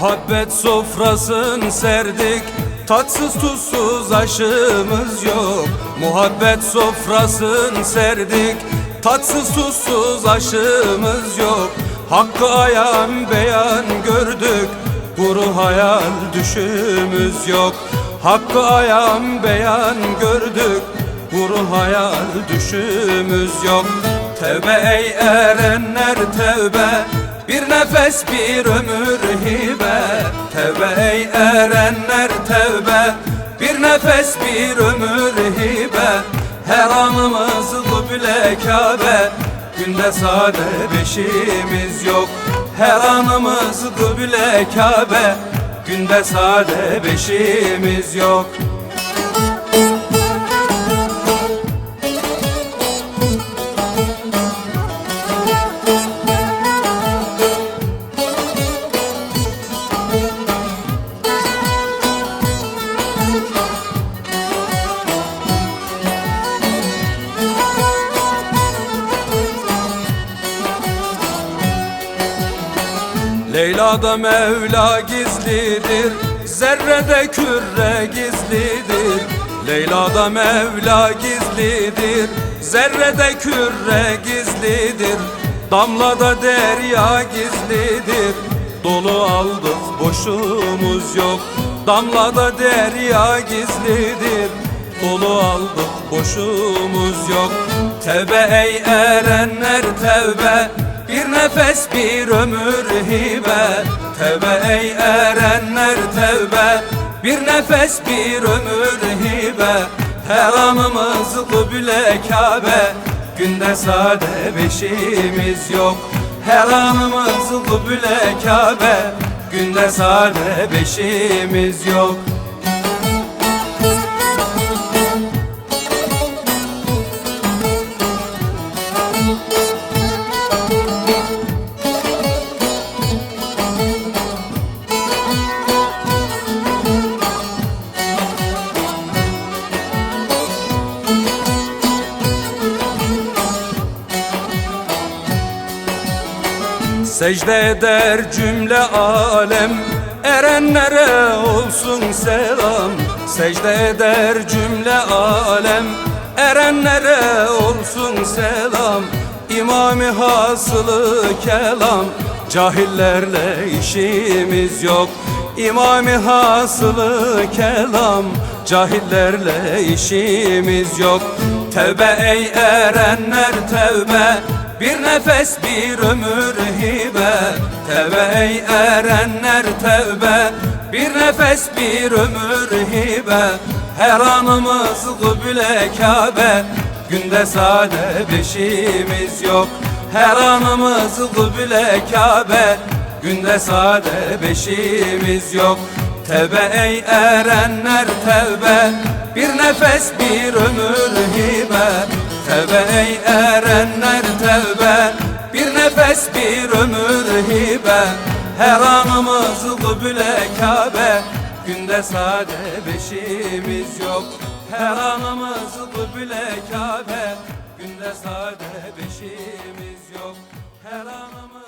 Muhabbet sofrasını serdik. Tatsız tuzsuz aşımız yok. Muhabbet sofrasını serdik. Tatsız tuzsuz aşımız yok. Hakkı ayan beyan gördük. Kuru hayal düşümüz yok. Hakkı ayan beyan gördük. Kuru hayal düşümüz yok. Tevbe ey erenler tevbe Bir nefes bir ömür hibe. Tevbe ey erenler tevbe. Bir nefes bir ömür hibe. Her anımız kıble Kabe. Günde sade beşimiz yok. Her anımız kıble Kabe. Günde sade beşimiz yok Leyla'da Mevla gizlidir Zerrede kürre gizlidir. Leyla'da Mevla gizlidir Zerrede kürre gizlidir. Damlada derya gizlidir Dolu aldık boşumuz yok. Damlada derya gizlidir Dolu aldık boşumuz yok. Tevbe ey erenler tevbe bir nefes bir ömür hibe. Tevbe ey erenler tevbe. Bir nefes bir ömür hibe. Her anımız kıble Kabe. Günde sade beşimiz yok. Her anımız kıble Kabe. Günde sade beşimiz yok Secde eder cümle alem Erenlere olsun selam. Secde eder cümle alem Erenlere olsun selam. İmami hasılı kelam Cahillerle işimiz yok. İmami hasılı kelam Cahillerle işimiz yok. Tevbe ey erenler tevbe bir nefes bir ömür hibe. Tevbe ey erenler tevbe. Bir nefes bir ömür hibe. Her anımız kıble Kabe. Günde sade beşimiz yok. Her anımız kıble Kabe. Günde sade beşimiz yok. Tevbe ey erenler tevbe. Bir nefes bir ömür hibe Tevbe ey erenler tevbe Bir nefes bir ömür hibe. Her anımız kıble Kabe. Günde sade beşimiz yok. Her anımız kıble Kabe. Günde sade beşimiz yok. Her anımız